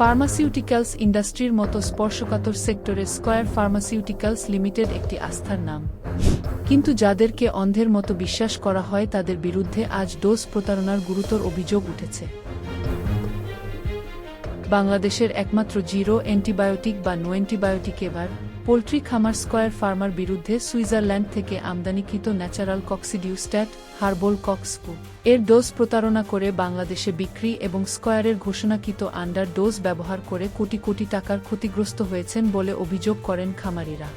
Pharmaceuticals ইন্ডাস্ট্রির মতো স্পর্শকাতর সেক্টরে স্কয়ার ফার্মাসিউটিক্যালস লিমিটেড একটি আস্থার নাম। কিন্তু যাদেরকে অন্ধের মতো বিশ্বাস করা হয়, তাদের বিরুদ্ধে আজ ডোজ প্রতারণার গুরুতর অভিযোগ উঠেছে। বাংলাদেশের একমাত্র জিরো অ্যান্টিবায়োটিক বা নো অ্যান্টিবায়োটিক এবার পোলট্রি খামার স্কয়ার ফার্মার বিরুদ্ধে সুইজারল্যান্ড থেকে আমদানিকৃত ন্যাচারাল কক্সিডিউস্ট্যাট হার্বল কক্সপু এর ডোজ প্রতারণা করে বাংলাদেশে বিক্রি এবং স্কয়ারের ঘোষণাকৃত আন্ডার ডোজ ব্যবহার করে কোটি কোটি টাকার ক্ষতিগ্রস্ত হয়েছেন বলে অভিযোগ করেন খামারিরা।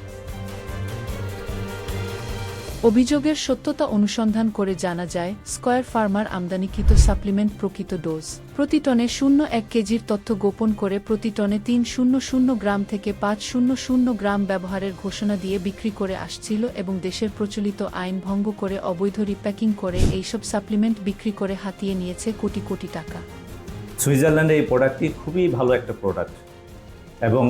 অভিযোগের সত্যতা অনুসন্ধান করে জানা যায়, স্কয়ার ফার্মার আমদানিকৃত সাপ্লিমেন্ট প্রকৃত ডোজ। প্রতি টনে শূন্য এক কেজির তথ্য গোপন করে প্রতি টনে তিন শূন্য শূন্য গ্রাম থেকে পাঁচ শূন্য শূন্য গ্রাম ব্যবহারের ঘোষণা দিয়ে বিক্রি করে আসছিল এবং দেশের প্রচলিত আইন ভঙ্গ করে অবৈধ রিপ্যাকিং করে এইসব সাপ্লিমেন্ট বিক্রি করে হাতিয়ে নিয়েছে কোটি কোটি টাকা। সুইজারল্যান্ডে এই প্রোডাক্টটি খুবই ভালো একটা প্রোডাক্ট এবং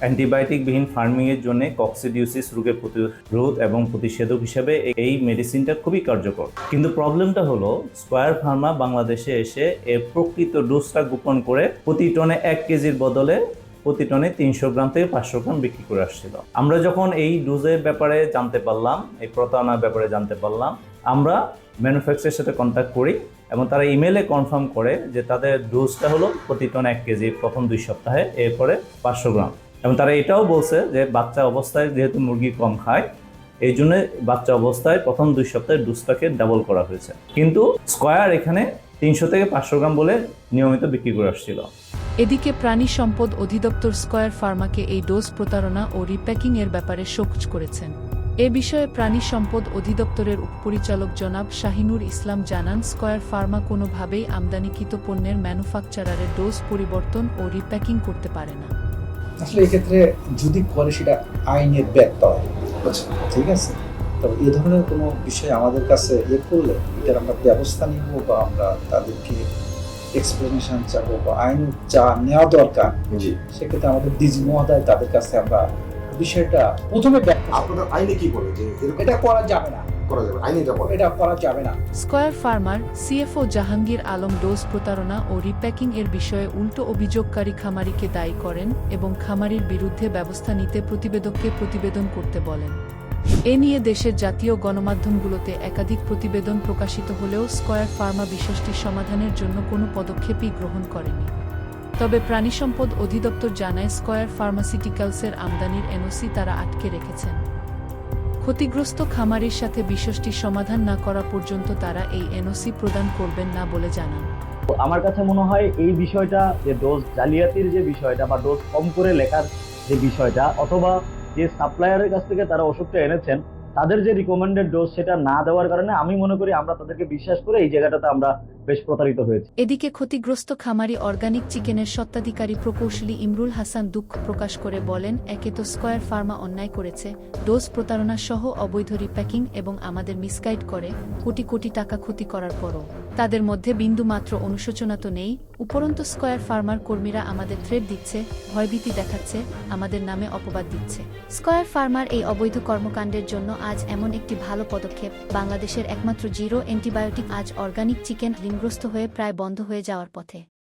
অ্যান্টিবায়োটিকবিহীন ফার্মিংয়ের জন্য কক্সিডিউসিস রোগের প্রতিরোধ এবং প্রতিষেধক হিসেবে এই মেডিসিনটা খুবই কার্যকর। কিন্তু প্রবলেমটা হলো, স্কয়ার ফার্মা বাংলাদেশে এসে এর প্রকৃত ডোজটা গোপন করে প্রতি টনে এক কেজির বদলে প্রতি টনে তিনশো গ্রাম থেকে পাঁচশো গ্রাম বিক্রি করে আসছিল। আমরা যখন এই ডোজের ব্যাপারে জানতে পারলাম, এই প্রতারণার ব্যাপারে জানতে পারলাম, আমরা ম্যানুফ্যাকচারের সাথে কন্ট্যাক্ট করি এবং তারা ইমেলে কনফার্ম করে যে তাদের ডোজটা হলো প্রতি টন এক কেজি প্রথম দুই সপ্তাহে, এরপরে পাঁচশো গ্রাম। এবং তারা এটাও বলছে যে বাচ্চা অবস্থায় যেহেতু মুরগি কম খায়, এই জন্য বাচ্চা অবস্থায় প্রথম দুই সপ্তাহে ডোজটাকে ডাবল করা হয়েছে। কিন্তু স্কয়ার এখানে তিনশো থেকে পাঁচশো গ্রাম বলে নিয়মিত বিক্রি করে আসছিল। এদিকে প্রাণী সম্পদ অধিদপ্তর স্কয়ার ফার্মাকে এই ডোজ প্রতারণা ও রিপ্যাকিং এর ব্যাপারে শোকজ করেছেন। এ বিষয়ে প্রাণী সম্পদ অধিদপ্তরের উপপরিচালক জনাব শাহিনুর ইসলাম জানান, স্কয়ার ফার্মা কোনোভাবেই আমদানিকৃত পণ্যের ম্যানুফ্যাকচারারের ডোজ পরিবর্তন ও রিপ্যাকিং করতে পারে না। আসলে এক্ষেত্রে যদি করে সেটা আইনের ব্যর্থ হয়। ঠিক আছে। তবে এ ধরনের কোনো বিষয় আমাদের কাছে ইয়ে করলে এটার আমরা ব্যবস্থা নিব বা আমরা তাদেরকে এক্সপ্লেনেশন চাবো বা আইন যা নেওয়া দরকার জি। সেক্ষেত্রে আমাদের ডিজি মহোদয় তাদের কাছে আমরা বিষয়টা প্রথমে। আপনাদের আইনে কি বলে যে এটা করা যাবে না। করা যাবে আইনে এটা বলে। এটা করা যাবে না। স্কয়ার ফার্মার সিএফও জাহাঙ্গীর আলম ডোজ প্রতারণা ও রিপ্যাকিং এর বিষয়ে উল্টো অভিযোগকারী খামারিকে দায়ী করেন এবং খামারির বিরুদ্ধে ব্যবস্থা নিতে প্রতিবেদককে প্রতিবেদন করতে বলেন। এ নিয়ে দেশের জাতীয় গণমাধ্যমগুলোতে একাধিক প্রতিবেদন প্রকাশিত হলেও স্কয়ার ফার্মা বিষয়টির সমাধানের জন্য কোনো পদক্ষেপই গ্রহণ করেনি। তবে প্রাণীসম্পদ অধিদপ্তর জানায় স্কয়ার ফার্মাসিউটিক্যালসের আমদানির এনওসি তারা আটকে রেখেছেন। ক্ষতিগ্রস্ত খামারের সাথে বিশ্বাসটি সমাধান না করা পর্যন্ত তারা এই এনওসি প্রদান করবেন না বলে জানান। আমার কাছে মনে হয় এই বিষয়টা যে ডোজ জালিয়াতির যে বিষয়টা বা ডোজ কম করে লেখার যে বিষয়টা অথবা যে সাপ্লায়ারের কাছ থেকে তারা ওষুধটা এনেছেন তাদের যে রিকমেন্ডেড ডোজ সেটা না দেওয়ার কারণে আমি মনে করি আমরা তাদেরকে বিশ্বাস করে এই জায়গাটাতে আমরা বেশ প্রতারিত হয়েছি। এদিকে ক্ষতিগ্রস্ত খামারি অর্গানিক চিকেনের সত্ত্বাধিকারী প্রকৌশলী ইমরুল হাসান দুঃখ প্রকাশ করে বলেন, একে তো স্কয়ার ফার্মা অন্যায় করেছে, ডোজ প্রতারণা সহ অবৈধ রিপ্যাকিং এবং আমাদের মিসগাইড করে কোটি কোটি টাকা ক্ষতি করার পরও। তাদের মধ্যে বিন্দু মাত্র অনুশোচনা তো নেই, উপরন্ত স্কয়ার ফার্মার কর্মীরা আমাদের থ্রেড দিচ্ছে, ভয়ভীতি দেখাচ্ছে, আমাদের নামে অপবাদ দিচ্ছে। স্কয়ার ফার্মার এই অবৈধ কর্মকাণ্ডের জন্য আজ এমন একটি ভালো পদক্ষেপ। বাংলাদেশের একমাত্র জিরো অ্যান্টিবায়োটিক আজ অর্গানিক চিকেন ঋণগ্রস্ত হয়ে প্রায় বন্ধ হয়ে যাওয়ার পথে।